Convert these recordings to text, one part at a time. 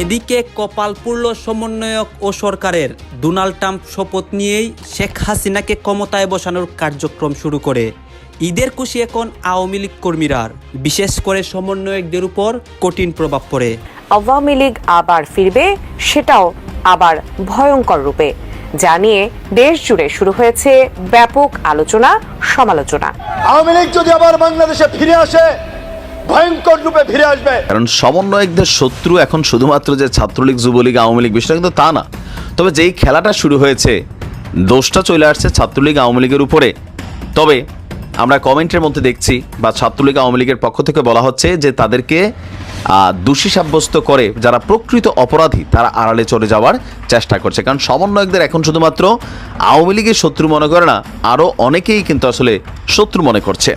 এদিকে কপাল পুরল সমন্বয়ক ও সরকারের ডোনাল্ড ট্রাম্প শপথ নিয়েই শেখ হাসিনাকে ক্ষমতায় বসানোর কার্যক্রম শুরু করে। ঈদের খুশি এখন আওয়ামী লীগ কর্মীরার বিশেষ করে সমন্বয়কদের উপর কঠিন প্রভাব পড়ে। আওয়ামী লীগ আবার ফিরবে সেটাও আবার ভয়ঙ্কর রূপে। যা নিয়ে দেশ জুড়ে শুরু হয়েছে ব্যাপক আলোচনা সমালোচনা। আওয়ামী লীগ যদি আবার বাংলাদেশে ফিরে আসে ভয়ঙ্কর রূপে ফিরে আসবে। কারণ সমন্বয়কদের শত্রু এখন শুধুমাত্র যে ছাত্রলীগ, যুবলীগ, আওয়ামী লীগ বিষয়টা কিন্তু তা না। তবে যেই খেলাটা শুরু হয়েছে, দোষটা চলে আসছে ছাত্রলীগ, আওয়ামী লীগের উপরে। তবে আমরা কমেন্টের মধ্যে দেখছি বা ছাত্রলীগ, আওয়ামী লীগের পক্ষ থেকে বলা হচ্ছে যে তাদেরকে দোষী সাব্যস্ত করে যারা প্রকৃত অপরাধী, তারা আড়ালে চলে যাওয়ার চেষ্টা করছে। কারণ সমন্বয়কদের এখন শুধুমাত্র আওয়ামী লীগের শত্রু মনে করে না আরও অনেকেই কিন্তু আসলে শত্রু মনে করছে।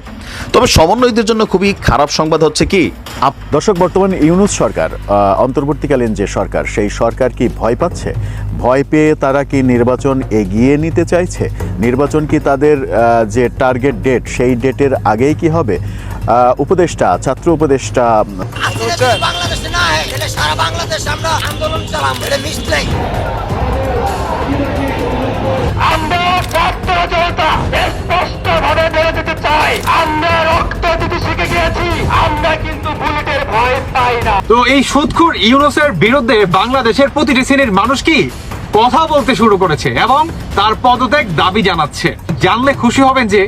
তবে সমন্বয়কদের জন্য খুবই খারাপ সংবাদ হচ্ছে কি? আপ- দর্শক বর্তমান ইউনুস সরকার অন্তর্বর্তীকালীন যে সরকার সেই সরকার কি ভয় পাচ্ছে? ভয় পেয়ে তারা কি নির্বাচন এগিয়ে নিতে চাইছে? নির্বাচন কি তাদের যে টার্গেট ডেট সেই ডেটের আগেই কি হবে? উপদেষ্টা ছাত্র উপদেষ্টা আসলে যদি বাংলাদেশে না তাহলে সারা বাংলাদেশ আমরা ভাবে বলে দিতে চাই আমরা রক্ত দিতে শিখে গিয়েছি আমরা কিন্তু বুলেটের ভয় পাই না। তো এই সুদখোর ইউনুসের বিরুদ্ধে বাংলাদেশের প্রতিটি শ্রেণির মানুষ কি কথা বলতে শুরু করেছে এবং তার পদত্যাগ দাবি জানাচ্ছে? জানলে খুশি হবেন যে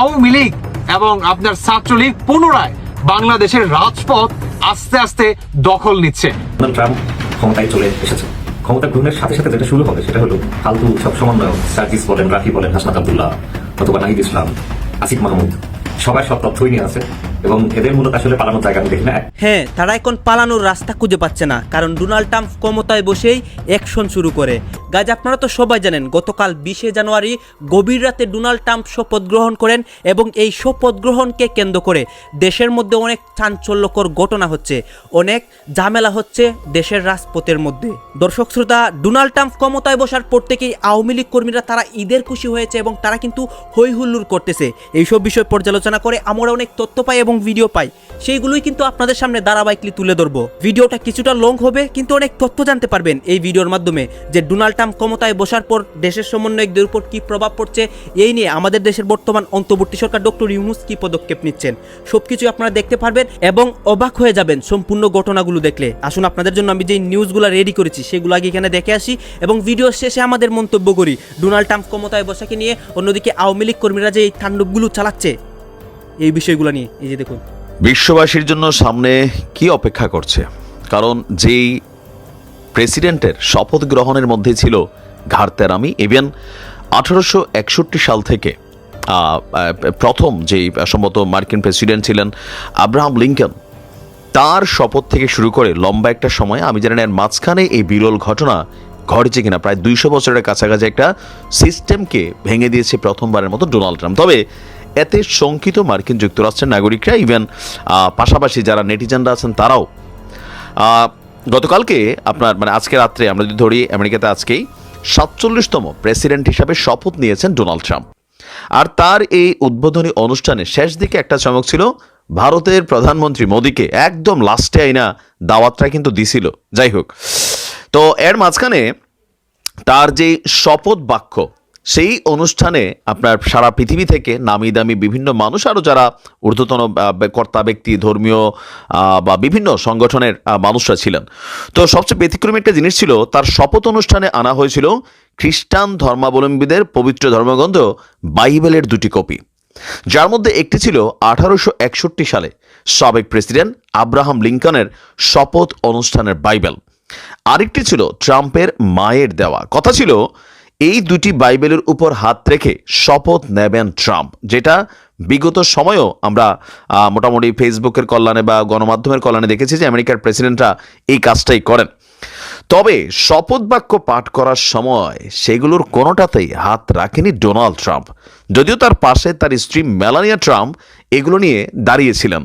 আওয়ামী লীগ এবং আপনার ছাত্রলীগ পুনরায় বাংলাদেশের রাজপথ আস্তে আস্তে দখল নিচ্ছে। ট্রাম্প ক্ষমতায় চলে এসেছে। ক্ষমতা গ্রহণের সাথে সাথে যেটা শুরু হবে সেটা হলো ফালতু সব সমন্বয় সার্জিস বলেন রাফি বলেন হাসনাত আবদুল্লাহ। অথবা নাহিদ ইসলাম আসিফ মাহমুদ সবাই সব তথ্যই নিয়ে আছে। এবং এদের মূলত আসলে পালানোর জায়গা আমি দেখি না। হ্যাঁ তারা এখন পালানোর রাস্তা খুঁজে পাচ্ছে না, কারণ ডোনাল্ড ট্রাম্প ক্ষমতায় বসেই অ্যাকশন শুরু করে। গাজ আপনারা তো সবাই জানেন, গতকাল বিশে জানুয়ারি গভীর রাতে ডোনাল্ড ট্রাম্প শপথ গ্রহণ করেন এবং এই শপথ গ্রহণকে কেন্দ্র করে দেশের মধ্যে অনেক চাঞ্চল্যকর ঘটনা হচ্ছে, অনেক ঝামেলা হচ্ছে দেশের রাজপথের মধ্যে। দর্শক শ্রোতা, ডোনাল্ড ট্রাম্প ক্ষমতায় বসার পর থেকেই আওয়ামী লীগ কর্মীরা তারা ঈদের খুশি হয়েছে এবং তারা কিন্তু হই হুল্লোড় করতেছে। এইসব বিষয় পর্যালোচনা করে আমরা অনেক তথ্য পাই এবং ভিডিও পাই, সেইগুলোই কিন্তু আপনাদের সামনে ধারাবাহিকলি তুলে ধরবো। ভিডিওটা কিছুটা লং হবে, কিন্তু অনেক তথ্য জানতে পারবেন এই ভিডিওর মাধ্যমে যে ডোনাল্ড ট্রাম্প ক্ষমতায় বসার পর দেশের সমন্বয়কদের উপর কি প্রভাব পড়ছে, এই নিয়ে আমাদের দেশের বর্তমান অন্তর্বর্তী সরকার ডক্টর ইউনুস কি পদক্ষেপ নিচ্ছেন সবকিছু আপনারা দেখতে পারবেন এবং অবাক হয়ে যাবেন সম্পূর্ণ ঘটনাগুলো দেখলে। আসুন, আপনাদের জন্য আমি যেই নিউজগুলো রেডি করেছি, সেগুলো আগে এখানে দেখে আসি এবং ভিডিও শেষে আমাদের মন্তব্য করি, ডোনাল্ড ট্রাম্প ক্ষমতায় বসাকে নিয়ে অন্যদিকে আওয়ামী লীগ কর্মীরা যে এই তাণ্ডবগুলো চালাচ্ছে এই বিষয়গুলো নিয়ে, এই যে দেখুন। বিশ্ববাসীর জন্য সামনে কি অপেক্ষা করছে? কারণ যেই প্রেসিডেন্টের শপথ গ্রহণের মধ্যে ছিল ঘাড়তেরামি, ইভেন আঠারোশো একষট্টি সাল থেকে প্রথম যেই সম্ভবত মার্কিন প্রেসিডেন্ট ছিলেন আব্রাহাম লিঙ্কন, তার শপথ থেকে শুরু করে লম্বা একটা সময়, আমি জানি এর মাঝখানে এই বিরল ঘটনা ঘটেছে কিনা, প্রায় দুইশো বছরের কাছাকাছি একটা সিস্টেমকে ভেঙে দিয়েছে প্রথমবারের মতো ডোনাল্ড ট্রাম্প। তবে এতে শঙ্কিত মার্কিন যুক্তরাষ্ট্রের নাগরিকরা ইভেন পাশাপাশি যারা নেটিজেনরা আছেন তারাও। গতকালকে আপনার মানে আজকে রাত্রে আমরা যদি ধরি আমেরিকাতে আজকেই, সাতচল্লিশতম প্রেসিডেন্ট হিসাবে শপথ নিয়েছেন ডোনাল্ড ট্রাম্প। আর তার এই উদ্বোধনী অনুষ্ঠানে শেষ দিকে একটা চমক ছিল, ভারতের প্রধানমন্ত্রী মোদীকে একদম লাস্টে আইনা দাওয়াতটা কিন্তু দিছিল। যাই হোক, তো এর মাঝখানে তার যে শপথ বাক্য সেই অনুষ্ঠানে আপনার সারা পৃথিবী থেকে নামি দামি বিভিন্ন মানুষ আরও যারা ঊর্ধ্বতন কর্তা, ব্যক্তি, ধর্মীয় বা বিভিন্ন সংগঠনের মানুষরা ছিলেন। তো সবচেয়ে ব্যতিক্রমী একটা জিনিস ছিল, তার শপথ অনুষ্ঠানে আনা হয়েছিল খ্রিস্টান ধর্মাবলম্বীদের পবিত্র ধর্মগ্রন্থ বাইবেলের দুটি কপি। যার মধ্যে একটি ছিল আঠারোশো একষট্টি সালে সাবেক প্রেসিডেন্ট আব্রাহাম লিঙ্কনের শপথ অনুষ্ঠানের বাইবেল। আরেকটি ছিল ট্রাম্পের মায়ের দেওয়া। কথা ছিল এই দুটি বাইবেলের উপর হাত রেখে শপথ নেবেন ট্রাম্প, যেটা বিগত সময়েও আমরা মোটামুটি ফেসবুকের কল্যাণে বা গণমাধ্যমের কল্যাণে দেখেছি যে আমেরিকার প্রেসিডেন্টরা এই কাজটাই করেন। তবে শপথ বাক্য পাঠ করার সময় সেগুলোর কোনোটাতেই হাত রাখেনি ডোনাল্ড ট্রাম্প। যদিও তার পাশে তার স্ত্রী মেলানিয়া ট্রাম্প এগুলো নিয়ে দাঁড়িয়েছিলেন।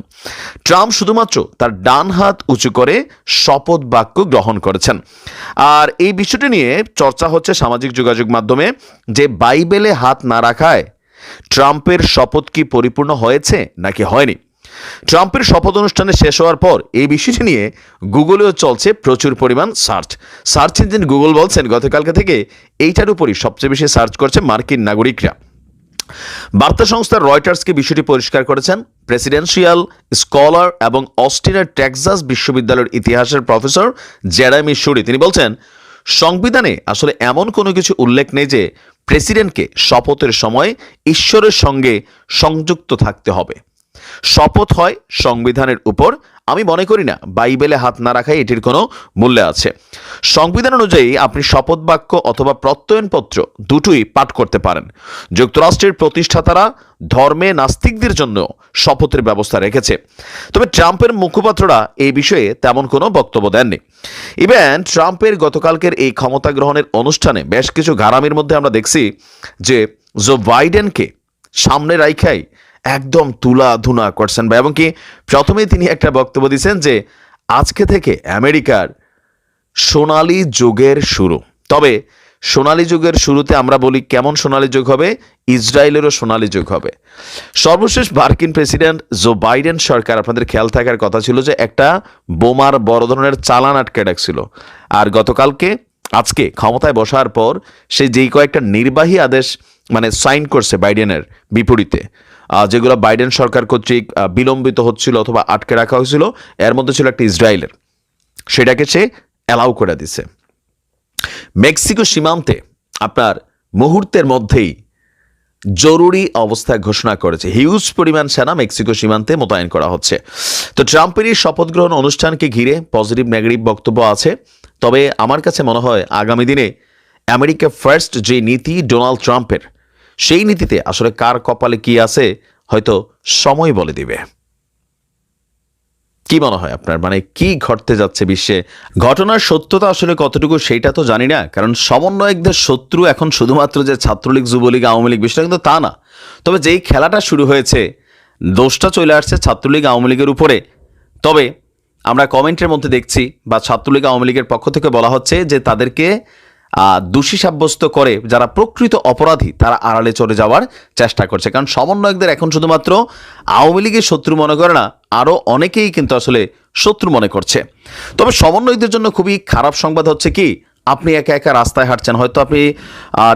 ট্রাম্প শুধুমাত্র তার ডান হাত উঁচু করে শপথ বাক্য গ্রহণ করেছেন। আর এই বিষয়টি নিয়ে চর্চা হচ্ছে সামাজিক যোগাযোগ মাধ্যমে যে বাইবেলে হাত না রাখায় ট্রাম্পের শপথ কি পরিপূর্ণ হয়েছে নাকি হয়নি। ট্রাম্পের শপথ অনুষ্ঠানে শেষ হওয়ার পর এই বিষয়টি নিয়ে গুগলেও চলছে প্রচুর পরিমাণ সার্চ। সার্চ ইঞ্জিন গুগল বলছেন, গতকালকে থেকে এইটার উপরই সবচেয়ে বেশি সার্চ করছে মার্কিন নাগরিকরা। বার্তা সংস্থা রয়টার্সকে বিষয়টি পরিষ্কার করেছেন। প্রেসিডেন্সিয়াল স্কলার এবং অস্টিনের টেক্সাস বিশ্ববিদ্যালয়ের ইতিহাসের প্রফেসর জেরামি শুরি তিনি বলছেন, সংবিধানে আসলে এমন কোনো কিছু উল্লেখ নেই যে প্রেসিডেন্টকে শপথের সময় ঈশ্বরের সঙ্গে সংযুক্ত থাকতে হবে। শপথ হয় সংবিধানের উপর। আমি মনে করি না, বাইবেলে হাত না রাখাই এটির কোনো মূল্য আছে। সংবিধান অনুযায়ী আপনি শপথ বাক্য অথবা প্রত্যয়নপত্র দুটোই পাঠ করতে পারেন। যুক্তরাষ্ট্রের প্রতিষ্ঠাতারা ধর্মে নাস্তিকদের জন্য শপথের ব্যবস্থা রেখেছে। তবে ট্রাম্পের মুখপাত্ররা এই বিষয়ে তেমন কোনো বক্তব্য দেননি। ইভেন ট্রাম্পের গতকালকের এই ক্ষমতা গ্রহণের অনুষ্ঠানে বেশ কিছু গারামির মধ্যে আমরা দেখছি যে জো বাইডেনকে সামনে রাইখাই একদম তুলা ধুনা করছেন বা এবং কি প্রথমেই তিনি একটা বক্তব্য দিয়েছেন যে, আজকে থেকে আমেরিকার সোনালি যুগের শুরু। তবে সোনালী যুগের শুরুতে আমরা বলি কেমন সোনালী যুগ হবে? ইসরায়েলেরও সোনালী যুগ হবে। সর্বশেষ মার্কিন প্রেসিডেন্ট জো বাইডেন সরকার, আপনাদের খেয়াল থাকার কথা ছিল যে, একটা বোমার বড় ধরনের চালান আটকে রাখছিল। আর গতকালকে, আজকে ক্ষমতায় বসার পর সে যেই কয়েকটা নির্বাহী আদেশ মানে সাইন করছে বাইডেনের বিপরীতে যেগুলো বাইডেন সরকার কর্তৃক বিলম্বিত হচ্ছিল অথবা আটকে রাখা হয়েছিল, এর মধ্যে ছিল একটা ইসরায়েলের। সেটাকে সে অ্যালাউ করে দিছে। মেক্সিকো সীমান্তে আপনার মুহূর্তের মধ্যেই জরুরি অবস্থা ঘোষণা করেছে। হিউজ পরিমাণ সেনা মেক্সিকো সীমান্তে মোতায়েন করা হচ্ছে। তো ট্রাম্পের এই শপথ গ্রহণ অনুষ্ঠানকে ঘিরে পজিটিভ, নেগেটিভ বক্তব্য আছে। তবে আমার কাছে মনে হয়, আগামী দিনে আমেরিকা ফার্স্ট যে নীতি ডোনাল্ড ট্রাম্পের সেই নীতিতে আসলে কার কপালে কি আছে, হয়তো সময় বলে দিবে। কি মনে হয় আপনার? মানে কি ঘটতে যাচ্ছে বিশ্বে? ঘটনার সত্যতা আসলে কতটুকু সেইটা তো জানি না, কারণ সমন্বয়কদের শত্রু এখন শুধুমাত্র যে ছাত্রলীগ, যুবলীগ, আওয়ামী লীগ বিষয়টা কিন্তু তা না। তবে যেই খেলাটা শুরু হয়েছে, দোষটা চলে আসছে ছাত্রলীগ, আওয়ামী লীগের উপরে। তবে আমরা কমেন্টের মধ্যে দেখছি বা ছাত্রলীগ, আওয়ামী লীগের পক্ষ থেকে বলা হচ্ছে যে তাদেরকে দোষী সাব্যস্ত করে যারা প্রকৃত অপরাধী, তারা আড়ালে চলে যাওয়ার চেষ্টা করছে। কারণ সমন্বয়কদের এখন শুধুমাত্র আওয়ামী লীগের শত্রু মনে করে না আরও অনেকেই কিন্তু আসলে শত্রু মনে করছে। তবে সমন্বয়কদের জন্য খুবই খারাপ সংবাদ হচ্ছে কি, আপনি একা একা রাস্তায় হাঁটছেন। হয়তো আপনি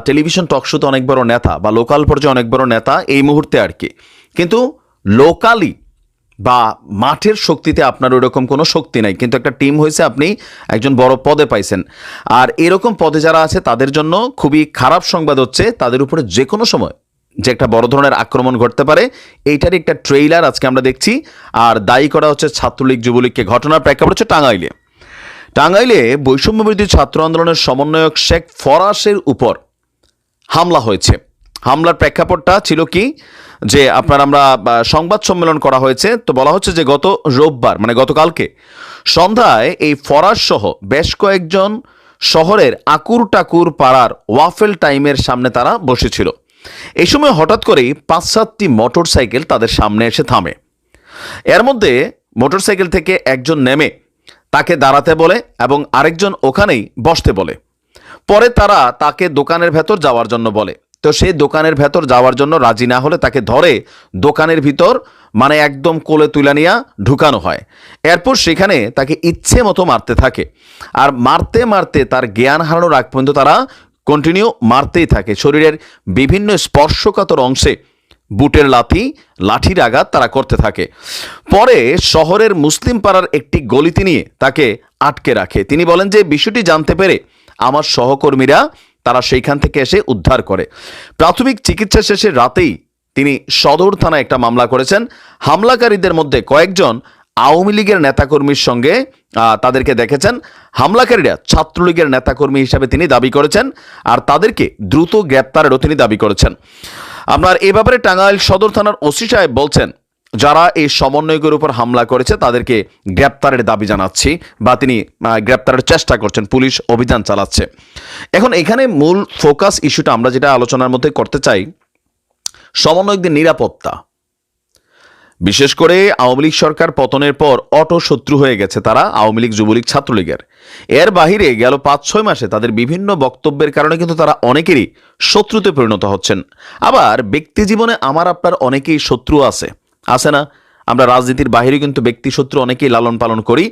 টেলিভিশন টক শোতে অনেক বড় নেতা বা লোকাল পর্যায়ে অনেক বড় নেতা এই মুহূর্তে আর কি। কিন্তু লোকালি বা মাঠের শক্তিতে আপনার ওরকম কোনো শক্তি নাই। কিন্তু একটা টিম হয়েছে, আপনি একজন বড় পদে পাইছেন। আর এরকম পদে যারা আছে, তাদের জন্য খুবই খারাপ সংবাদ হচ্ছে, তাদের উপরে যে কোনো সময় যে একটা বড় ধরনের আক্রমণ ঘটতে পারে এইটার একটা ট্রেইলার আজকে আমরা দেখছি। আর দায়ী করা হচ্ছে ছাত্রলীগ যুবলীগকে। ঘটনার প্রেক্ষাপট হচ্ছে টাঙ্গাইলে। টাঙ্গাইলে বৈষম্যবিরোধী ছাত্র আন্দোলনের সমন্বয়ক শেখ ফরাসের উপর হামলা হয়েছে। হামলার প্রেক্ষাপটটা ছিল কি? যে আপনার আমরা সংবাদ সম্মেলন করা হয়েছে, তো বলা হচ্ছে যে গত রোববার মানে গতকালকে সন্ধ্যায় এই ফরাস সহ বেশ কয়েকজন শহরের আকুর টাকুর পাড়ার ওয়াফেল টাইমের সামনে তারা বসেছিল। এই সময় হঠাৎ করেই পাঁচ সাতটি মোটর সাইকেল তাদের সামনে এসে থামে। এর মধ্যে মোটর সাইকেল থেকে একজন নেমে তাকে দাঁড়াতে বলে এবং আরেকজন ওখানেই বসতে বলে। পরে তারা তাকে দোকানের ভেতর যাওয়ার জন্য বলে। তো সে দোকানের ভেতর যাওয়ার জন্য রাজি না হলে তাকে ধরে দোকানের ভিতর মানে একদম কোলে তুলে নিয়ে ঢুকানো হয়। এরপর সেখানে তাকে ইচ্ছে মতো মারতে থাকে। আর মারতে মারতে তার জ্ঞান হারানোর আগ পর্যন্ত তারা কন্টিনিউ মারতেই থাকে। শরীরের বিভিন্ন স্পর্শকাতর অংশে বুটের লাথি, লাঠির আঘাত তারা করতে থাকে। পরে শহরের মুসলিম পাড়ার একটি গলিতে নিয়ে তাকে আটকে রাখে। তিনি বলেন যে, বিষয়টি জানতে পেরে আমার সহকর্মীরা তারা সেইখান থেকে এসে উদ্ধার করে। প্রাথমিক চিকিৎসা শেষে রাতেই তিনি সদর থানায় একটা মামলা করেছেন। হামলাকারীদের মধ্যে কয়েকজন আওয়ামী লীগের নেতাকর্মীর সঙ্গে তাদেরকে দেখেছেন। হামলাকারীরা ছাত্রলীগের নেতাকর্মী হিসাবে তিনি দাবি করেছেন আর তাদেরকে দ্রুত গ্রেপ্তারেরও তিনি দাবি করেছেন। আপনার এ ব্যাপারে টাঙ্গাইল সদর থানার ওসি সাহেব বলছেন যারা এই সমন্বয়কের উপর হামলা করেছে, তাদেরকে গ্রেপ্তারের দাবি জানাচ্ছি বা তিনি গ্রেপ্তারের চেষ্টা করছেন, পুলিশ অভিযান চালাচ্ছে। এখন এখানে মূল ফোকাস ইস্যুটা আমরা যেটা আলোচনার মধ্যে করতে চাই, সমন্বয়কদের নিরাপত্তা। বিশেষ করে আওয়ামী লীগ সরকার পতনের পর অটো শত্রু হয়ে গেছে তারা, আওয়ামী লীগ, যুবলীগ, ছাত্রলীগের। এর বাহিরে গেল পাঁচ ছয় মাসে তাদের বিভিন্ন বক্তব্যের কারণে কিন্তু তারা অনেকেরই শত্রুতে পরিণত হচ্ছেন। আবার ব্যক্তি জীবনে আমার আপনার অনেকেই শত্রু আছে। আছে না। আমরা রাজনীতির বাইরে কিন্তু ব্যক্তি শত্রু অনেকেই লালন পালন করি।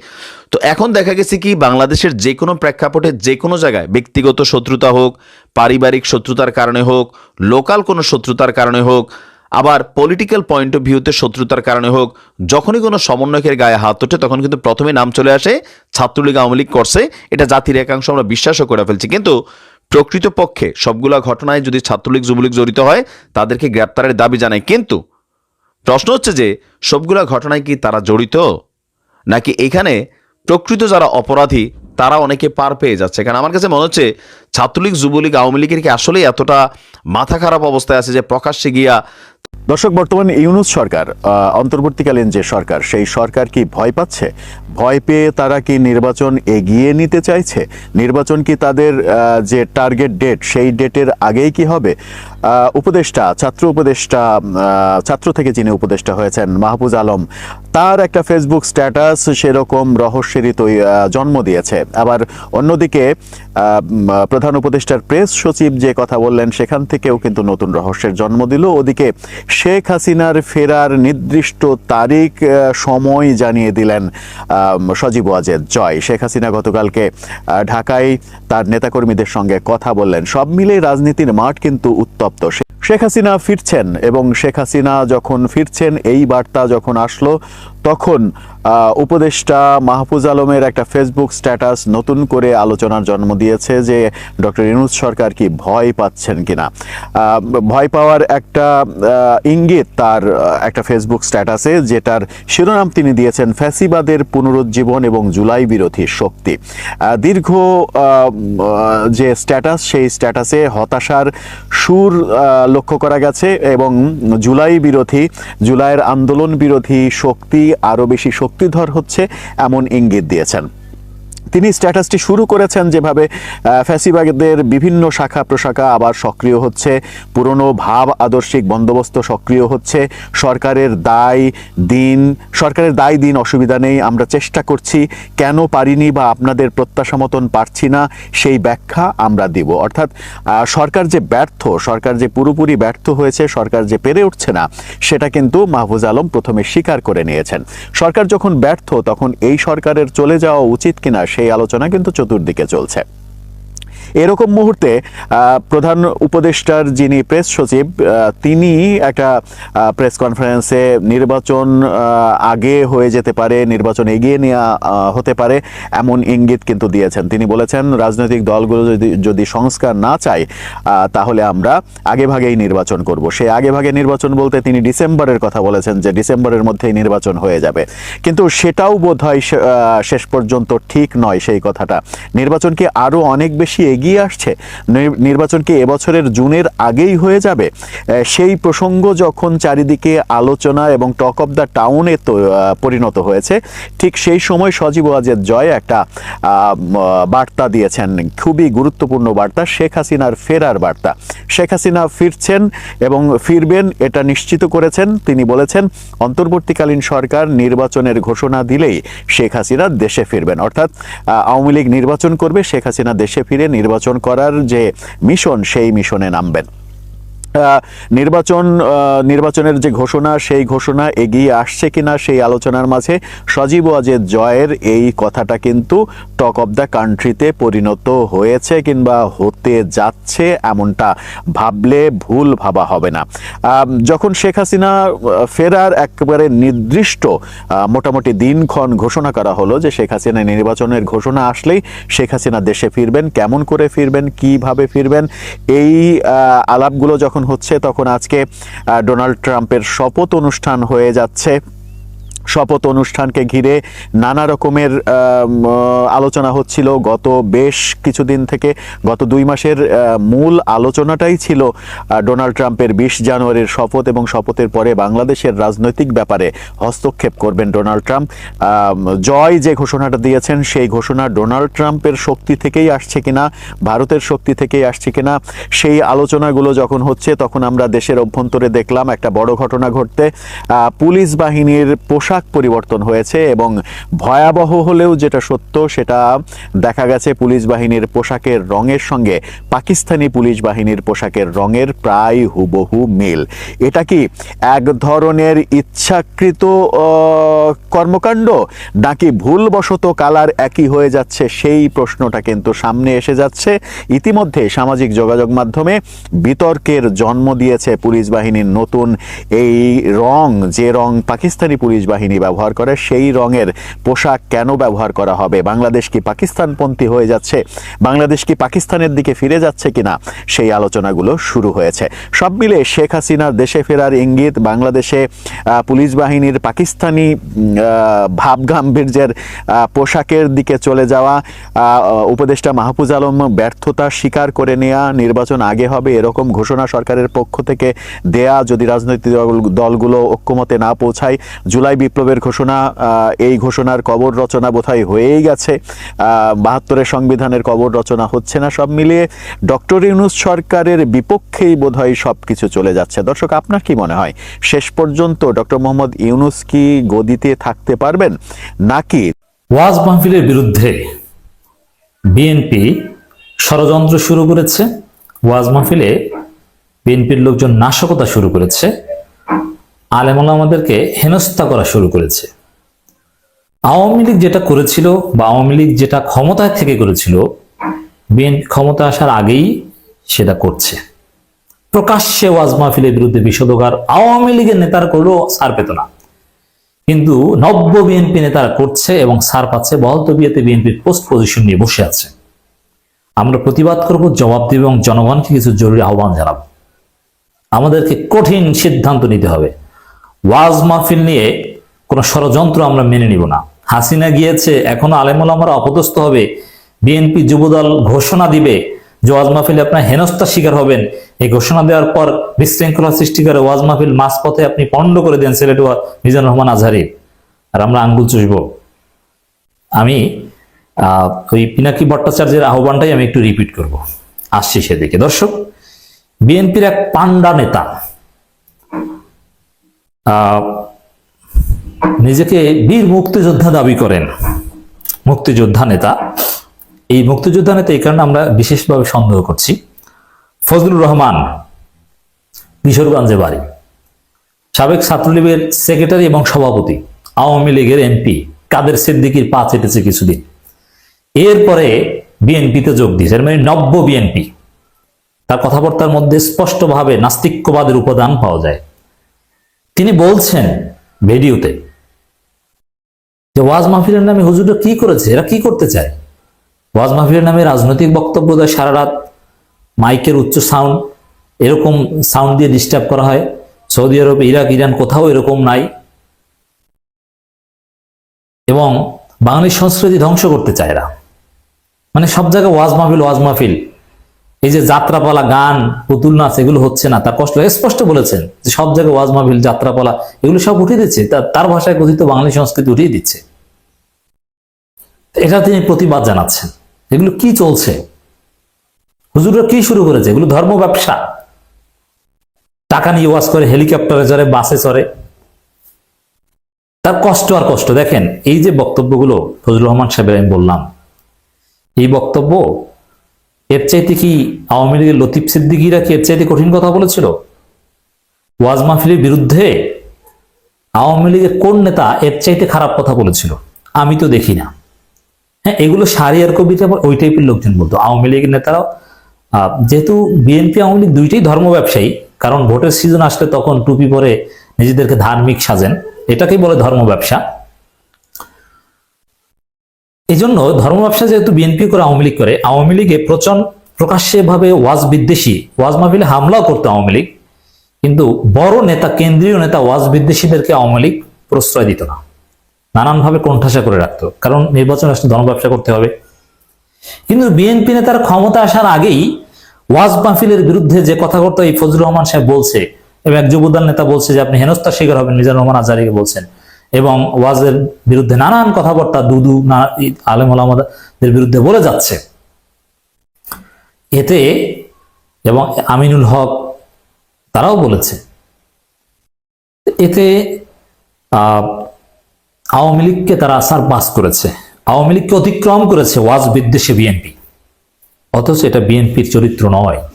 তো এখন দেখা গেছে কি, বাংলাদেশের যে কোনো প্রেক্ষাপটে যে কোনো জায়গায়, ব্যক্তিগত শত্রুতা হোক, পারিবারিক শত্রুতার কারণে হোক, লোকাল কোনো শত্রুতার কারণে হোক, আবার পলিটিক্যাল পয়েন্ট অফ ভিউতে শত্রুতার কারণে হোক, যখনই কোনো সমন্বয়কের গায়ে হাত ওঠে, তখন কিন্তু প্রথমে নাম চলে আসে, ছাত্রলীগ আওয়ামী লীগ করছে। এটা জাতির একাংশ আমরা বিশ্বাসও করে ফেলছি। কিন্তু প্রকৃতপক্ষে সবগুলা ঘটনায় যদি ছাত্রলীগ, যুবলীগ জড়িত হয়, তাদেরকে গ্রেপ্তারের দাবি জানায়। কিন্তু প্রশ্ন হচ্ছে যে, সবগুলা ঘটনায় কি তারা জড়িত? নাকি এখানে প্রকৃত যারা অপরাধী, তারা অনেকে পার পেয়ে যাচ্ছে? কারণ আমার কাছে মনে হচ্ছে, ছাত্রলীগ, যুবলীগ, আওয়ামী লীগের কি আসলেই এতটা মাথা খারাপ অবস্থায় আছে যে প্রকাশ্যে গিয়া দর্শক, বর্তমান ইউনুস সরকার অন্তর্বর্তীকালীন যে সরকার, সেই সরকার কি ভয় পাচ্ছে? ভয় পেয়ে তারা কি নির্বাচন এগিয়ে নিতে চাইছে? নির্বাচন কি তাদের যে টার্গেট ডেট, সেই ডেটের আগেই কি হবে? উপদেষ্টা, ছাত্র উপদেষ্টা ছাত্র থেকে যিনি উপদেষ্টা হয়েছেন, মাহফুজ আলম, তার একটা ফেসবুক স্ট্যাটাস সেরকম রহস্যেরই জন্ম দিয়েছে। আবার অন্যদিকে প্রধান উপদেষ্টার প্রেস সচিব যে কথা বললেন, সেখান থেকেও কিন্তু নতুন রহস্যের জন্ম দিল। ওদিকে শেখ হাসিনার ফেরার নির্দিষ্ট তারিখ সময় জানিয়ে দিলেন সজীব ওয়াজেদ। জয়। শেখ হাসিনা গতকালকে ঢাকায় তার নেতাকর্মীদের সঙ্গে কথা বললেন। সব মিলে রাজনীতির মাঠ কিন্তু উত্তপ্ত। শেখ হাসিনা ফিরছেন এবং শেখ হাসিনা যখন ফিরছেন, এই বার্তা যখন আসলো, তখন উপদেষ্টা মাহফুজ আলমের একটা ফেসবুক স্ট্যাটাস নতুন করে আলোচনার জন্ম দিয়েছে যে ডক্টর ইনুস সরকার কি ভয় পাচ্ছেন কিনা। ভয় পাওয়ার একটা ইঙ্গিত তার একটা ফেসবুক স্ট্যাটাসে যেটার শিরোনাম তিনি দিয়েছেন, ফ্যাসিবাদের পুনরুজ্জীবন এবং জুলাই বিরোধী শক্তি। দীর্ঘ যে স্ট্যাটাস, সেই স্ট্যাটাসে হতাশার সুর লক্ষ্য করা গেছে এবং জুলাই বিরোধী, জুলাইয়ের আন্দোলন বিরোধী শক্তি আরও বেশি শক্তিধর হচ্ছে এমন ইঙ্গিত দিয়েছেন। তিনি স্ট্যাটাসটি শুরু করেছেন যেভাবে আহ, ফ্যাসিবাদের বিভিন্ন শাখা প্রশাখা আবার সক্রিয় হচ্ছে পুরনো ভাব আদর্শিক বন্দোবস্ত সক্রিয় হচ্ছে সরকারের দায় দিন সরকারের দায় দিন অসুবিধা নেই আমরা চেষ্টা করছি কেন পারিনি বা আপনাদের প্রত্যাশা মতন পারছি না সেই ব্যাখ্যা আমরা দিব। অর্থাৎ সরকার যে ব্যর্থ সরকার যে পুরোপুরি ব্যর্থ হয়েছে সরকার যে পেরে উঠছে না সেটা কিন্তু মাহফুজ আলম প্রথমে স্বীকার করে নিয়েছেন। সরকার যখন ব্যর্থ তখন এই সরকারের চলে যাওয়া উচিত কিনা সেই আলোচনা কিন্তু চতুর্দিকে চলছে। এরকম মুহূর্তে প্রধান উপদেষ্টার যিনি প্রেস সচিব তিনি একটা প্রেস কনফারেন্সে নির্বাচন আগে হয়ে যেতে পারে, নির্বাচন এগিয়ে নেওয়া হতে পারে, এমন ইঙ্গিত কিন্তু দিয়েছেন। তিনি বলেছেন, রাজনৈতিক দলগুলো যদি যদি সংস্কার না চায় তাহলে আমরা আগে ভাগেই নির্বাচন করব। সেই আগে ভাগে নির্বাচন বলতে তিনি ডিসেম্বরের কথা বলেছেন, যে ডিসেম্বরের মধ্যেই নির্বাচন হয়ে যাবে। কিন্তু সেটাও বোধ হয় শেষ পর্যন্ত ঠিক নয় সেই কথাটা। নির্বাচনকে আরও অনেক বেশি এগিয়ে আসছে। নির্বাচন কি এবছরের জুনের আগেই হয়ে যাবে? সেই প্রসঙ্গ যখন চারিদিকে আলোচনা এবং টক অফ দ্য টাউনে পরিণত হয়েছে, ঠিক সেই সময় সজীব ওয়াজেদ জয় একটা বার্তা দিয়েছেন। খুবই গুরুত্বপূর্ণ বার্তা, শেখ হাসিনার ফেরার বার্তা। শেখ হাসিনা ফিরছেন এবং ফিরবেন, এটা নিশ্চিত করেছেন। তিনি বলেছেন, অন্তর্বর্তীকালীন সরকার নির্বাচনের ঘোষণা দিলেই শেখ হাসিনা দেশে ফিরবেন। অর্থাৎ আওয়ামী লীগ নির্বাচন করবে, শেখ হাসিনা দেশে ফিরে নির্বাচন করার যে মিশন সেই মিশনে নামবেন। নির্বাচন নির্বাচনের যে ঘোষণা, সেই ঘোষণা এগিয়ে আসছে কিনা সেই আলোচনার মাঝে সজীব ওয়াজেদ জয়ের এই কথাটা কিন্তু টক অফ দ্য কান্ট্রিতে পরিণত হয়েছে কিংবা হতে যাচ্ছে এমনটা ভাবলে ভুল ভাবা হবে না। যখন শেখ হাসিনা ফেরার একেবারে নির্দিষ্ট মোটামুটি দিনক্ষণ ঘোষণা করা হলো যে শেখ হাসিনা নির্বাচনের ঘোষণা আসলেই শেখ হাসিনা দেশে ফিরবেন, কেমন করে ফিরবেন, কীভাবে ফিরবেন, এই আলাপগুলো যখন হচ্ছে তখন আজকে ডোনাল্ড ট্রাম্পের শপথ অনুষ্ঠান হয়ে যাচ্ছে। শপথ অনুষ্ঠানকে ঘিরে নানা রকমের আলোচনা হচ্ছিল। গত বেশ কিছুদিন থেকে, গত দুই মাসের মূল আলোচনাটাই ছিল ডোনাল্ড ট্রাম্পের বিশ জানুয়ারির শপথ এবং শপথের পরে বাংলাদেশের রাজনৈতিক ব্যাপারে হস্তক্ষেপ করবেন ডোনাল্ড ট্রাম্প। জয় যে ঘোষণাটা দিয়েছেন, সেই ঘোষণা ডোনাল্ড ট্রাম্পের শক্তি থেকেই আসছে কিনা, ভারতের শক্তি থেকেই আসছে কিনা, সেই আলোচনাগুলো যখন হচ্ছে, তখন আমরা দেশের অভ্যন্তরে দেখলাম একটা বড় ঘটনা ঘটতে পুলিশ বাহিনীর পোশাক পোশাক পরিবর্তন হয়েছে এবং ভয়াবহ হলেও যেটা সত্য, সেটা দেখা গেছে পুলিশ বাহিনীর পোশাকের রঙের সঙ্গে। পাকিস্তানি পুলিশ বাহিনীর পোশাকের রঙের প্রায় হুবহু মিল। এটা কি এক ধরনের ইচ্ছাকৃত কর্মকাণ্ড, নাকি ভুলবশত কালার একই হয়ে যাচ্ছে? সেই প্রশ্নটা কিন্তু সামনে এসে যাচ্ছে। ইতিমধ্যে সামাজিক যোগাযোগ মাধ্যমে বিতর্কের জন্ম দিয়েছে পুলিশ বাহিনীর নতুন এই রং, যে রং পাকিস্তানি পুলিশ বাহিনী ব্যবহার করে সেই রঙের পোশাক কেন ব্যবহার করা হবে? বাংলাদেশ কি পাকিস্তানপন্থী হয়ে যাচ্ছে? বাংলাদেশ কি পাকিস্তানের দিকে ফিরে যাচ্ছে কিনা? সেই আলোচনাগুলো শুরু হয়েছে। সব মিলে শেখ হাসিনার দেশে ফেরার ইঙ্গিত বাংলাদেশে পুলিশ বাহিনীর পাকিস্তানি উম, আহ, ভাবগাম্ভীর্যের পোশাকের দিকে চলে যাওয়া উপদেষ্টা মাহফুজ আলম ব্যর্থতা স্বীকার করে নেওয়া নির্বাচন আগে হবে এরকম ঘোষণা সরকারের পক্ষ থেকে দেয়া যদি রাজনৈতিক দল- দলগুলো ঐক্যমতে না পৌঁছায় জুলাই বিপ্লবের ঘোষণা এই ঘোষণার কবর রচনা বোধহয় হয়েই গেছে। বাহাত্তরের সংবিধানের কবর রচনা হচ্ছে না সব মিলিয়ে। ডক্টর ইউনুস সরকারের বিপক্ষেই বোধহয় সব কিছু চলে যাচ্ছে। দর্শক, আপনার কি মনে হয়, শেষ পর্যন্ত ডক্টর মোহাম্মদ ইউনুস কি গদিতে থাকতে পারবেন, নাকি? ওয়াজ মাহফিলের বিরুদ্ধে বিএনপি ষড়যন্ত্র শুরু করেছে, ওয়াজ মাহফিলে বিএনপির লোকজন নাশকতা শুরু করেছে। আলেমুল আমাদেরকে হেনস্থা করা শুরু করেছে। আওয়ামী লীগ যেটা করেছিল বা আওয়ামী লীগ যেটা ক্ষমতায় থেকে করেছিল বিএনপি ক্ষমতা আসার আগেই সেটা করছে। প্রকাশ্যে ওয়াজ মাহফিলের বিরুদ্ধে বিষোদগার আওয়ামী লীগের নেতার করলেও সার পেত না। কিন্তু নব্য বিএনপি নেতারা করছে এবং সার পাচ্ছে বহল তবিয়াতে বিএনপির পোস্ট পজিশন নিয়ে বসে আছে। আমরা প্রতিবাদ করব, জবাব দেব এবং জনগণকে কিছু জরুরি আহ্বান জানাব। আমাদেরকে কঠিন সিদ্ধান্ত নিতে হবে। ওয়াজ মাহফিল নিয়ে কোনো ষড়যন্ত্র আমরা মেনে নিব না। হাসিনা গিয়েছে, এখনও আলেমুল আমরা অপদস্থ হবে। বিএনপি যুবদল ঘোষণা দিবে যে ওয়াজ মাহফিলে আপনার হেনস্থার শিকার হবেন। এই ঘোষণা দেওয়ার পর বিশৃঙ্খলা সৃষ্টি করে ওয়াজ মাহফিল মাঝপথে আপনি পণ্ড করে দেন সিলেট ওয়া- মিজানুর রহমান আজহারি। আর আমরা আঙ্গুল চুষব। আমি ওই পিনাকি ভট্টাচার্যের আহ্বানটাই আমি একটু রিপিট করব। আসছি সেদিকে। দর্শক, বিএনপির এক পান্ডা নেতা নিজেকে বীর মুক্তিযোদ্ধা দাবি করেন মুক্তিযোদ্ধা নেতা। এই মুক্তিযোদ্ধা নেতা এই কারণে আমরা বিশেষভাবে সন্দেহ করছি। ফজলুর রহমান, কিশোরগঞ্জে বাড়ি। সাবেক ছাত্রলীগের সেক্রেটারি এবং সভাপতি, আওয়ামী লীগের এমপি কাদের সিদ্দিকির পা চেটেছে কিছুদিন। এরপরে বিএনপিতে যোগ দিয়েছে মানে নব্য বিএনপি। তার কথাবার্তার মধ্যে স্পষ্টভাবে নাস্তিক্যবাদের উপাদান পাওয়া যায়। তিনি বলছেন ভিডিওতে যে ওয়াজ মাহফিলের নামে হুজুররা কি করেছে? এরা কি করতে চায়? ওয়াজ মাহফিলের নামে রাজনৈতিক বক্তব্য দেয় সারা রাত, মাইকের উচ্চ সাউন্ড, এরকম সাউন্ড দিয়ে ডিস্টার্ব করা হয়। সৌদি আরব, ইরাক, ইরান কোথাও এরকম নাই। এবং বাঙালির সংস্কৃতি ধ্বংস করতে চায় এরা। মানে সব জায়গায় ওয়াজ মাহফিল ওয়াজ মাহফিল। এই যে যাত্রাপালা, গান, পুতুল নাচ, এগুলো হচ্ছে না। তার কষ্ট স্পষ্ট বলেছেন যে সব জায়গায় ওয়াজ মাহফিল, যাত্রাপালা, এগুলো সব উঠিয়ে দিচ্ছে। তার- ভাষায় কথিত বাঙালি সংস্কৃতি উঠিয়ে দিচ্ছে। এটা তিনি প্রতিবাদ জানাচ্ছেন। এগুলো কি চলছে? হুজুররা কি শুরু করেছে? এগুলো ধর্ম ব্যবসা। টাকা নিয়ে ওয়াজ করে, হেলিকপ্টারে চড়ে, বাসে চড়ে। তার কষ্ট আর কষ্ট। দেখেন, এই যে বক্তব্যগুলো ফজলুর রহমান সাহেবের আমি বললাম, এই বক্তব্য এর চাইতে কি আওয়ামী লীগের লতিফ সিদ্দিকিরা কি এর চাইতে কঠিন কথা বলেছিল? ওয়াজ মাহফিলের বিরুদ্ধে আওয়ামী লীগের কোন নেতা এর চাইতে খারাপ কথা বলেছিল? আমি তো দেখি না। হ্যাঁ এগুলো সারিয়ার কবিতা ওই টাইপের লোকজন বলতো। আওয়ামী লীগের নেতারাও আহ, যেহেতু বিএনপি আওয়ামী লীগ দুইটাই ধর্ম ব্যবসায়ী কারণ ভোটের সিজন আসলে তখন টুপি পরে নিজেদেরকে ধার্মিক সাজেন এটাকেই বলে ধর্ম ব্যবসা। এই জন্য ধর্ম ব্যবসা যেহেতু বিএনপি করে আওয়ামী লীগ করে, আওয়ামী লীগে প্রচণ্ড প্রকাশ্যে ভাবে ওয়াজ বিদ্বেষী, ওয়াজ মাহফিলে হামলাও করতো আওয়ামী লীগ, কিন্তু বড় নেতা, কেন্দ্রীয় নেতা ওয়াজ বিদ্বেষীদেরকে আওয়ামী লীগ প্রশ্রয় দিত না। নানানভাবে কোণঠাসা করে রাখতো, কারণ নির্বাচন আসলে ধর্ম ব্যবসা করতে হবে। কিন্তু বিএনপি নেতার ক্ষমতা আসার আগেই ওয়াজ মাহফিলের বিরুদ্ধে যে কথাবার্তা এই ফজলুর রহমান সাহেব বলছে, এবং এক যুবদল নেতা বলছে যে, আপনি হেনস্থার শিকার হবেন মিজানুর রহমান আজারিকে বলছেন। এবং ওয়াজের বিরুদ্ধে নানান কথাবার্তা দুদু না- আলেম ওলামাদের বিরুদ্ধে বলে যাচ্ছে। এতে এবং আমিনুল হক তারাও বলেছে। এতে আওয়ামী লীগকে তারা আসার পাস করেছে। আওয়ামী লীগকে অতিক্রম করেছে ওয়াজ বিদ্বেষে বিএনপি। অথচ এটা বিএনপির চরিত্র নয়।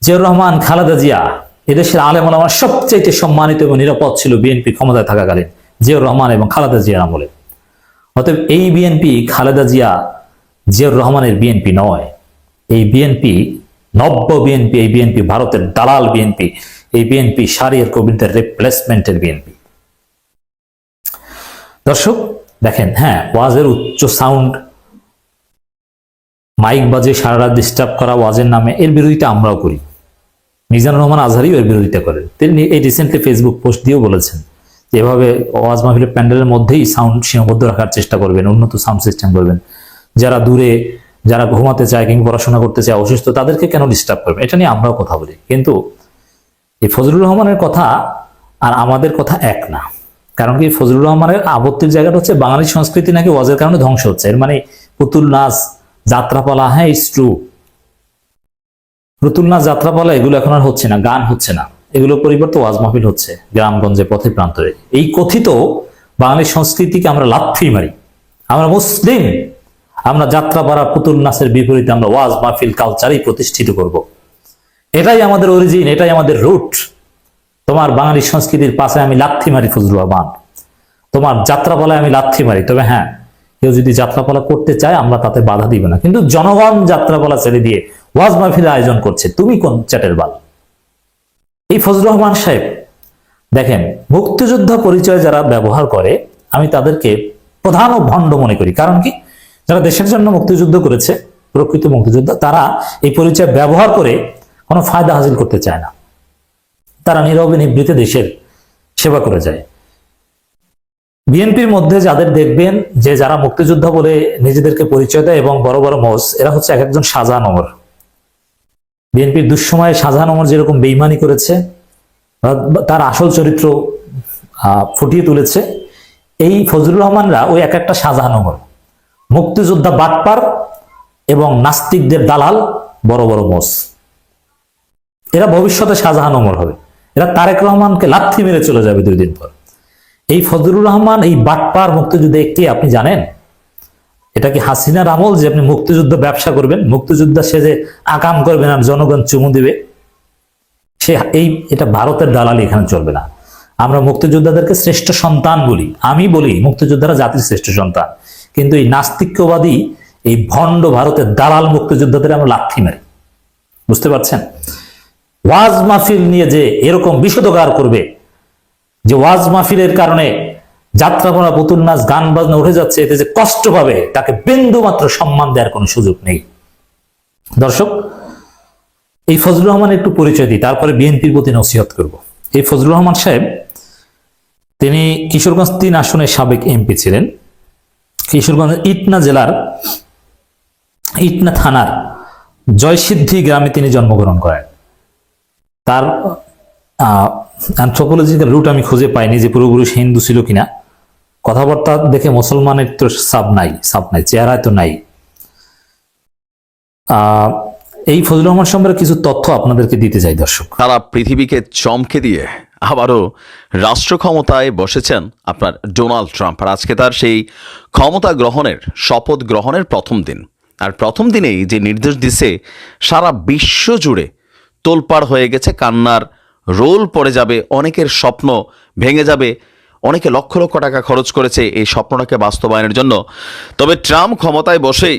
জিয়াউর রহমান, খালেদা জিয়া এদেশের আলেম আমার সবচাইতে সম্মানিত এবং নিরাপদ ছিল বিএনপি ক্ষমতায় থাকাকালীন, জিয়াউর রহমান এবং খালেদা জিয়ার আমলে। অতএব এই বিএনপি খালেদা জিয়া, জিয়াউর রহমানের বিএনপি নয়। এই বিএনপি নব্য বিএনপি, এই বিএনপি ভারতের দালাল বিএনপি, এই বিএনপি সারিয়ার কবিরদের রিপ্লেসমেন্টের বিএনপি। দর্শক, দেখেন হ্যাঁ ওয়াজের উচ্চ সাউন্ড মাইক বাজে সারা রাত ডিস্টার্ব করা, ওয়াজের নামে, এর বিরোধিতা আমরাও করি। মিজানুর রহমান আজহারিও এর বিরোধিতা করেন। তিনি এই রিসেন্টলি ফেসবুক পোস্ট দিয়েও বলেছেন যে, এভাবে ওয়াজ মাহফিলের প্যান্ডেলের মধ্যেই সাউন্ড সীমাবদ্ধ রাখার চেষ্টা করবেন, উন্নত সাউন্ড সিস্টেম করবেন। যারা দূরে, যারা ঘুমাতে চায় কিংবা পড়াশোনা করতে চায়, অসুস্থ, তাদেরকে কেন ডিস্টার্ব করবে এটা নিয়ে আমরাও কথা বলি। কিন্তু এই ফজলুর রহমানের কথা আর আমাদের কথা এক না। কারণ কি ফজলুর রহমানের আপত্তির জায়গাটা হচ্ছে বাঙালি সংস্কৃতি নাকি ওয়াজের কারণে ধ্বংস হচ্ছে। এর মানে পুতুল নাচ, যাত্রাপালা হ্যাঁ ইস ট্রু পুতুল যাত্রাপালা, এগুলো এখন আর হচ্ছে না, গান হচ্ছে না। এগুলো পরিবর্তে ওয়াজ মাহফিল হচ্ছে গ্রামগঞ্জে পথে প্রান্তরে। এই কথিত বাঙালি সংস্কৃতিকে আমরা লাথি মারি। আমরা মুসলিম। আমরা যাত্রাপাড়া পুতুল নাচের বিপরীতে আমরা ওয়াজ মাহফিল কালচারই প্রতিষ্ঠিত করব। এটাই আমাদের অরিজিন এটাই আমাদের রুট তোমার বাঙালি সংস্কৃতির পাশে আমি লাথি মারি ফজলুর রহমান তোমার যাত্রাপালায় আমি লাথি মারি। তবে হ্যাঁ কেউ যদি যাত্রাপালা করতে চায়, আমরা তাতে বাধা দিব না। কিন্তু জনগণ যাত্রাপালা ছেড়ে দিয়ে ওয়াজ মাহফিল আয়োজন করছে। তুমি কোন চ্যাটের বাল? এই ফজলুর রহমান সাহেব, দেখেন, মুক্তিযোদ্ধা পরিচয় যারা ব্যবহার করে, আমি তাদেরকে প্রধান ও ভণ্ড মনে করি। কারণ কি? যারা দেশের জন্য মুক্তিযুদ্ধ করেছে, প্রকৃত মুক্তিযোদ্ধা, তারা এই পরিচয় ব্যবহার করে কোনো ফায়দা হাসিল করতে চায় না। তারা নীরবে নিবৃতে দেশের সেবা করে যায়। বিএনপির মধ্যে যাদের দেখবেন যে যারা মুক্তিযোদ্ধা বলে নিজেদেরকে পরিচয় দেয় এবং বড় বড় মোজ এরা হচ্ছে এক একজন শাহজাহান ওমর। বিএনপির দুঃসময়ে শাহজাহান ওমর যেরকম বেইমানি করেছে তার আসল চরিত্র ফুটিয়ে তুলেছে, এই ফজলুর রহমানরা ওই এক একটা শাহজাহান ওমর। মুক্তিযোদ্ধা বাটপার এবং নাস্তিকদের দালাল বড় বড় মোস এরা ভবিষ্যতে শাহজাহান ওমর হবে। এরা তারেক রহমানকে লাথি মেরে চলে যাবে দুই দিন পর। এই ফজলুর রহমান, এই বাটপার মুক্তিযুদ্ধে কে আপনি জানেন? এটা কি হাসিনার আমল যে আপনি মুক্তিযুদ্ধ ব্যবসা করবেন? মুক্তিযুদ্ধ সে যে আকাম করবেন আর জনগণ চুমু দিবে, সে এই, এটা ভারতের দালালি এখানে চলবে না। আমরা মুক্তিযোদ্ধাদেরকে শ্রেষ্ঠ সন্তান বলি। আমি বলি, মুক্তিযোদ্ধারা জাতির শ্রেষ্ঠ সন্তান। কিন্তু এই নাস্তিক্যবাদী, এই ভণ্ড ভারতের দালাল মুক্তিযোদ্ধাদের আমরা লাথি মারি। বুঝতে পারছেন? ওয়াজ মাহফিল নিয়ে যে এরকম বিষোদগার করবে, যে ওয়াজ মাহফিলের কারণে যাত্রাপনা, পুতুল নাচ, গান বাজনা উঠে যাচ্ছে, এতে যে কষ্ট পাবে, তাকে বিন্দু মাত্র সম্মান দেওয়ার কোনো সুযোগ নেই। দর্শক, এই ফজলুর রহমান একটু পরিচয় দিই, তারপরে বিএনপির প্রতি নসিহত করব। এই ফজলুর রহমান সাহেব, তিনি কিশোরগঞ্জ তিন আসনের সাবেক এমপি ছিলেন। কিশোরগঞ্জ ইটনা জেলার ইটনা থানার জয়সিদ্ধি গ্রামে তিনি জন্মগ্রহণ করেন। তার অ্যান্থ্রোপোলজিক্যাল রুট আমি খুঁজে পাইনি যে পুরোপুরি সে হিন্দু ছিল কিনা। কথাবার্তা দেখে মুসলমানের তো সাব নাই সাব নাই, চেহারায় তো নাই। এই ফজল রহমান সম্পর্কে কিছু তথ্য আপনাদেরকে দিতে চাই, দর্শক। সারা পৃথিবীকে চমকে দিয়ে আবারও রাষ্ট্র ক্ষমতায় বসেছেন আপনার ডোনাল্ড ট্রাম্প, আর আজকে তার সেই ক্ষমতা গ্রহণের, শপথ গ্রহণের প্রথম দিন। আর প্রথম দিনেই যে নির্দেশ দিছে, সারা বিশ্ব জুড়ে তোলপাড় হয়ে গেছে, কান্নার রোল পড়ে যাবে, অনেকের স্বপ্ন ভেঙে যাবে অনেকে লক্ষ লক্ষ টাকা খরচ করেছে এই স্বপ্নটাকে বাস্তবায়নের জন্য। তবে ট্রাম্প ক্ষমতায় বসেই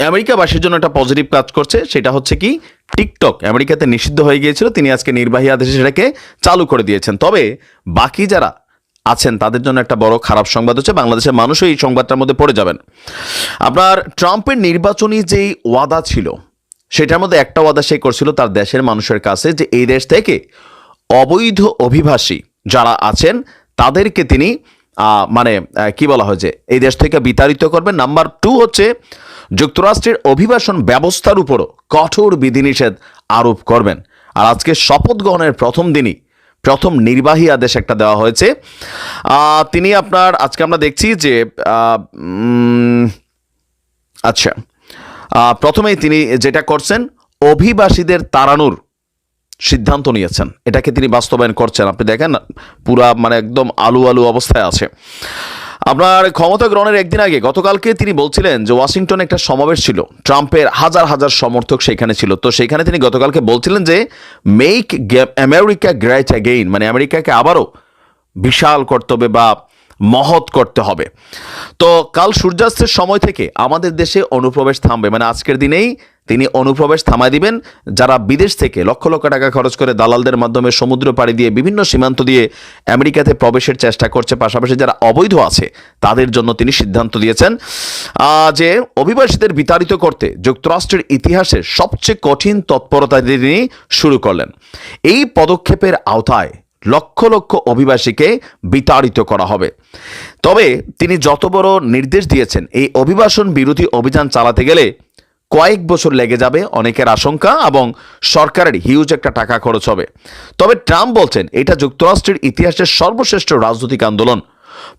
আমেরিকাবাসীর জন্য একটা পজিটিভ কাজ করছে, সেটা হচ্ছে কি? টিকটক আমেরিকাতে নিষিদ্ধ হয়ে গিয়েছিল, তিনি আজকে নির্বাহী আদেশে সেটাকে চালু করে দিয়েছেন। তবে বাকি যারা আছেন, তাদের জন্য একটা বড় খারাপ সংবাদ হচ্ছে, বাংলাদেশের মানুষও এই সংবাদটার মধ্যে পড়ে যাবেন। আপনার ট্রাম্পের নির্বাচনী যেই ওয়াদা ছিল, সেটার মধ্যে একটা ওয়াদা সে করছিল তার দেশের মানুষের কাছে, যে এই দেশ থেকে অবৈধ অভিবাসী যারা আছেন তাদেরকে তিনি মানে কি বলা হয় যে, এই দেশ থেকে বিতাড়িত করবেন। নাম্বার টু হচ্ছে যুক্তরাষ্ট্রের অভিবাসন ব্যবস্থার উপরও কঠোর বিধিনিষেধ আরোপ করবেন। আর আজকে শপথ গ্রহণের প্রথম দিনই প্রথম নির্বাহী আদেশ একটা দেওয়া হয়েছে। তিনি আপনার, আজকে আমরা দেখছি যে আচ্ছা প্রথমেই তিনি যেটা করছেন, অভিবাসীদের তাড়ানোর সিদ্ধান্ত নিয়েছেন। এটাকে তিনি বাস্তবায়ন করছেন। আপনি দেখেন, পুরা মানে একদম আলু আলু অবস্থায় আছে। আপনার ক্ষমতা গ্রহণের একদিন আগে গতকালকে তিনি বলছিলেন যে ওয়াশিংটনে একটা সমাবেশ ছিল। ট্রাম্পের হাজার হাজার সমর্থক সেখানে ছিল। তো সেখানে তিনি গতকালকে বলছিলেন যে মেক আমেরিকা গ্রেট অ্যাগেইন মানে আমেরিকাকে আবারও বিশাল কর্তব্যে বা মহৎ করতে হবে। তো কাল সূর্যাস্তের সময় থেকে আমাদের দেশে অনুপ্রবেশ থামবে। মানে আজকের দিনেই তিনি অনুপ্রবেশ থামায় দিবেন। যারা বিদেশ থেকে লক্ষ লক্ষ টাকা খরচ করে দালালদের মাধ্যমে সমুদ্র পাড়ি দিয়ে বিভিন্ন সীমান্ত দিয়ে আমেরিকাতে প্রবেশের চেষ্টা করছে, পাশাপাশি যারা অবৈধ আছে, তাদের জন্য তিনি সিদ্ধান্ত দিয়েছেন যে অভিবাসীদের বিতাড়িত করতে যুক্তরাষ্ট্রের ইতিহাসে সবচেয়ে কঠিন তৎপরতা তিনি শুরু করলেন। এই পদক্ষেপের আওতায় লক্ষ লক্ষ অভিবাসীকে বিতাড়িত করা হবে। তবে তিনি যত বড় নির্দেশ দিয়েছেন, এই অভিবাসন বিরোধী অভিযান চালাতে গেলে কয়েক বছর লেগে যাবে অনেকের আশঙ্কা এবং সরকারের হিউজ একটা টাকা খরচ হবে। তবে ট্রাম্প বলছেন, এটা যুক্তরাষ্ট্রের ইতিহাসের সর্বশ্রেষ্ঠ রাজনৈতিক আন্দোলন।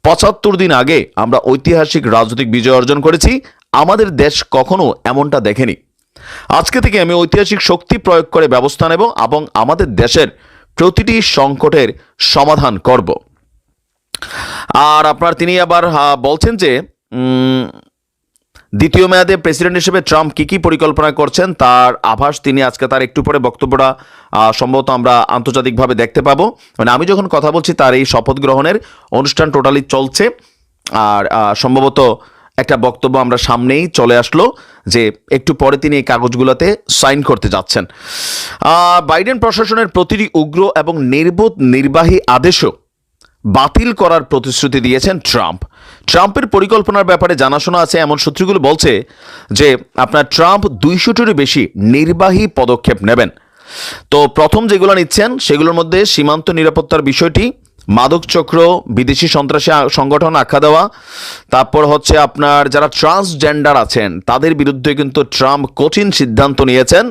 পঁচাত্তর দিন আগে আমরা ঐতিহাসিক রাজনৈতিক বিজয় অর্জন করেছি, আমাদের দেশ কখনো এমনটা দেখেনি। আজকে থেকে আমি ঐতিহাসিক শক্তি প্রয়োগ করে ব্যবস্থা নেব এবং আমাদের দেশের প্রতিটি সংকটের সমাধান করব। আর আপনার তিনি আবার বলছেন যে দ্বিতীয় মেয়াদে প্রেসিডেন্ট হিসেবে ট্রাম্প কি কি পরিকল্পনা করছেন তার আভাস তিনি আজকে তার একটু পরে বক্তব্যটা সম্ভবত আমরা আন্তর্জাতিকভাবে দেখতে পাবো। মানে আমি যখন কথা বলছি তার এই শপথ গ্রহণের অনুষ্ঠান টোটালি চলছে। আর সম্ভবত একটা বক্তব্য আমরা সামনেই চলে আসলো যে একটু পরে তিনি এই কাগজগুলোতে সাইন করতে যাচ্ছেন। বাইডেন প্রশাসনের প্রতিটি উগ্র এবং নির্বোধ নির্বাহী আদেশও বাতিল করার প্রতিশ্রুতি দিয়েছেন ট্রাম্প। ট্রাম্পের পরিকল্পনার ব্যাপারে জানাশোনা আছে, এমন সূত্রগুলো বলছে যে আপনার ট্রাম্প দুইশোটিরও বেশি নির্বাহী পদক্ষেপ নেবেন। তো প্রথম যেগুলো নিচ্ছেন, সেগুলোর মধ্যে সীমান্ত নিরাপত্তার বিষয়টি মাদক চক্র, বিদেশি সন্ত্রাসী সংগঠন আখ্যা দেওয়া। তারপর হচ্ছে আপনার যারা ট্রান্সজেন্ডার আছেন, তাদের বিরুদ্ধে কিন্তু ট্রাম্প কঠিন সিদ্ধান্ত নিয়েছেন।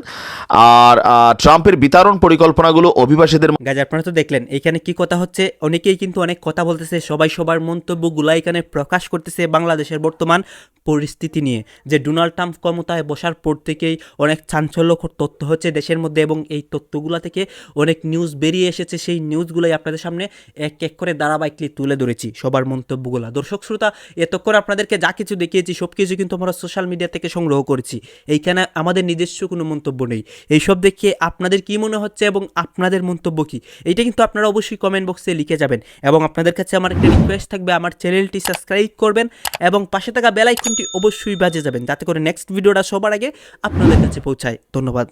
আর ট্রাম্পের বিতরণ পরিকল্পনাগুলো অভিবাসীদের গাজ আপনারা তো দেখলেন, এখানে কি কথা হচ্ছে? অনেকেই কিন্তু অনেক কথা বলতেছে, সবাই সবার মন্তব্যগুলা এখানে প্রকাশ করতেছে বাংলাদেশের বর্তমান পরিস্থিতি নিয়ে। যে ডোনাল্ড ট্রাম্প ক্ষমতায় বসার পর থেকেই অনেক চাঞ্চল্যকর তথ্য হচ্ছে দেশের মধ্যে এবং এই তথ্যগুলা থেকে অনেক নিউজ বেরিয়ে এসেছে। সেই নিউজগুলোই আপনাদের সামনে এক এক করে ধারাবাহিকলি তুলে ধরেছি সবার মন্তব্যগুলা। দর্শক, শ্রোতা, এতক্ষণ আপনাদেরকে যা কিছু দেখিয়েছি সব কিছু কিন্তু আমরা সোশ্যাল মিডিয়া থেকে সংগ্রহ করেছি। এইখানে আমাদের নিজস্ব কোনো মন্তব্য নেই। এইসব দেখে আপনাদের কি মনে হচ্ছে এবং আপনাদের মন্তব্য কি? এইটা কিন্তু আপনারা অবশ্যই কমেন্ট বক্সে লিখে যাবেন এবং আপনাদের কাছে আমার একটা রিকোয়েস্ট থাকবে, আমার চ্যানেলটি সাবস্ক্রাইব করবেন এবং পাশে থাকা বেল আইকনটি অবশ্যই বাজে যাবেন, যাতে করে নেক্সট ভিডিওটা সবার আগে আপনাদের কাছে পৌঁছায়। ধন্যবাদ।